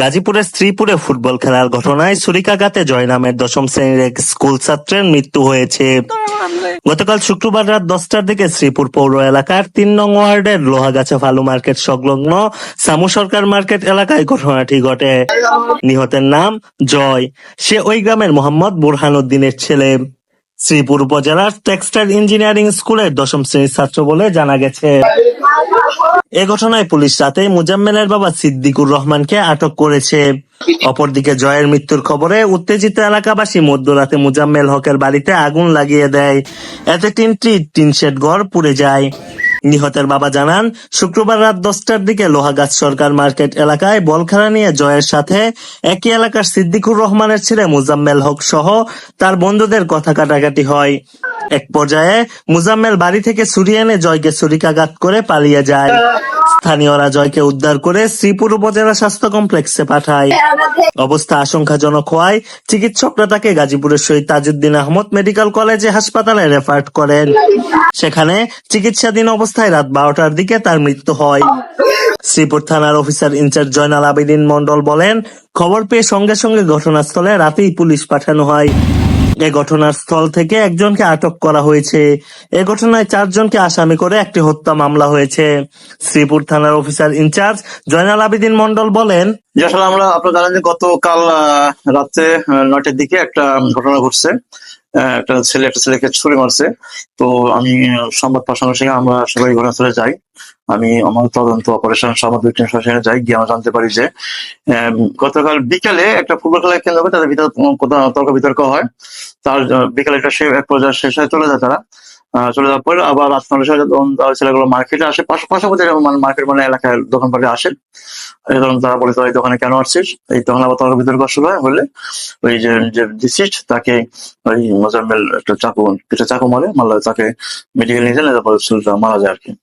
গাজীপুরের শ্রীপুরে ফুটবল খেলার ঘটনায় ছুরিকাঘাতে জয় নামের দশম শ্রেণির এক স্কুল ছাত্রের মৃত্যু হয়েছে। গতকাল শুক্রবার রাত দশটার দিকে শ্রীপুর পৌর এলাকার তিন নং ওয়ার্ডের লোহাগাছা ফালু মার্কেট সংলগ্ন সামু সরকার মার্কেট এলাকায় ঘটনাটি ঘটে। নিহতের নাম জয়। সে ওই গ্রামের মোহাম্মদ বুরহানুদ্দিনের ছেলে। শ্রীপুর উপজেলার টেক্সটাইল ইঞ্জিনিয়ারিং স্কুলের দশম শ্রেণির ছাত্র বলে জানা গেছে। এ ঘটনায় পুলিশ রাতে মুজাম্মেলের বাবা সিদ্দিকুর রহমানকে আটক করেছে। অপরদিকে জয়ের মৃত্যুর খবরে উত্তেজিত এলাকাবাসী মধ্যরাতে মুজাম্মেল হকের বাড়িতে আগুন লাগিয়ে দেয়। এতে তিনটি টিনশেড ঘর পুড়ে যায়। নিহতের বাবা জানান, শুক্রবার রাত দশটার দিকে লোহাগাছ সরকার মার্কেট এলাকায় বল খেলা নিয়ে জয়ের সাথে একই এলাকার সিদ্দিকুর রহমানের ছেলে মুজাম্মেল হক সহ তার বন্ধুদের কথা কাটাকাটি হয়। এক পর্যায়ে মুজাম্মেল বাড়ি থেকে ছুরি এনে জয়কে ছুরিকাঘাত করে পালিয়ে যায়। স্থানীয়রা জয়কে উদ্ধার করে শ্রীপুর উপজেলা স্বাস্থ্য কমপ্লেক্সে পাঠায়। অবস্থা আশঙ্কাজনক হওয়ায় চিকিৎসকরা তাকে গাজীপুরের শহীদ তাজউদ্দিন আহমদ মেডিকেল কলেজে হাসপাতালে রেফার করেন। সেখানে চিকিৎসাধীন অবস্থায় রাত বারোটার দিকে তার মৃত্যু হয়। শ্রীপুর থানার officer in charge Joynal Abedin Mondal বলেন, খবর পেয়ে সঙ্গে সঙ্গে ঘটনাস্থলে রাতেই পুলিশ পাঠানো হয়। এ ঘটনার স্থল থেকে একজনকে আটক করা হয়েছে। এ ঘটনায় চারজনকে আসামি করে একটি হত্যা মামলা হয়েছে। শ্রীপুর থানার officer in charge Joynal Abedin Mondal বলেন যে আসলে আমরা আপনারা জানেন যে গতকাল রাতে নয়টার দিকে একটা ঘটনা ঘটছে। একটা ছেলে, একটা ছেলেকে ছুড়ে মারছে। তো আমি সংবাদ পাওয়ার সঙ্গে আমরা সবাই ঘটনাস্থলে যাই। আমি আমার তদন্ত অপারেশন সংবাদ বিজ্ঞান সেখানে যাই, গিয়ে আমরা জানতে পারি যে গতকাল বিকালে একটা ফুটবল খেলা কেন্দ্র হবে, তাদের ভিতরে তর্ক বিতর্ক হয়। তার বিকালে একটা এক পর্যায়ে শেষ হয়ে চলে যায় তারা। চলে যাওয়ার পরে আবার নটার সময় যখন ছেলেগুলো মার্কেটে আসে, পাশা- মানে মার্কেট মানে এলাকায় দোকানপাটে আসে। তখন তারা বলে তোরা দোকানে কেন আসছিস? এই তখন আবার তর্ক বিতর্ক শুরু হয়, হলে ওই যে যে ডিসিস্ট তাকে ওই মোজাম্মেল একটা চাকু পিঠে চাকু মারে, মারলে তাকে মেডিকেল নিয়ে যান তারপর মারা যায় আর কি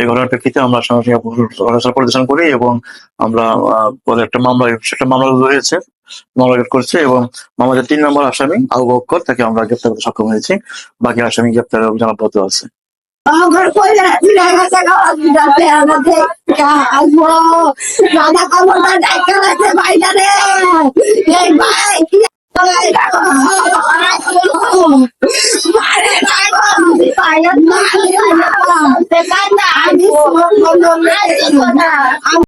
এই ঘটনার প্রেক্ষিতে আমরা সঙ্গে সঙ্গে পরিদর্শন করি এবং আমরা একটা মামলা, সেটা মামলা রুজু হয়েছে। মামলা করছে এবং মামলার তিন নম্বর আসামি আবু বক্কর, তাকে আমরা গ্রেপ্তার করতে সক্ষম হয়েছি। বাকি আসামি গ্রেপ্তারের অভিযান আছে। আমার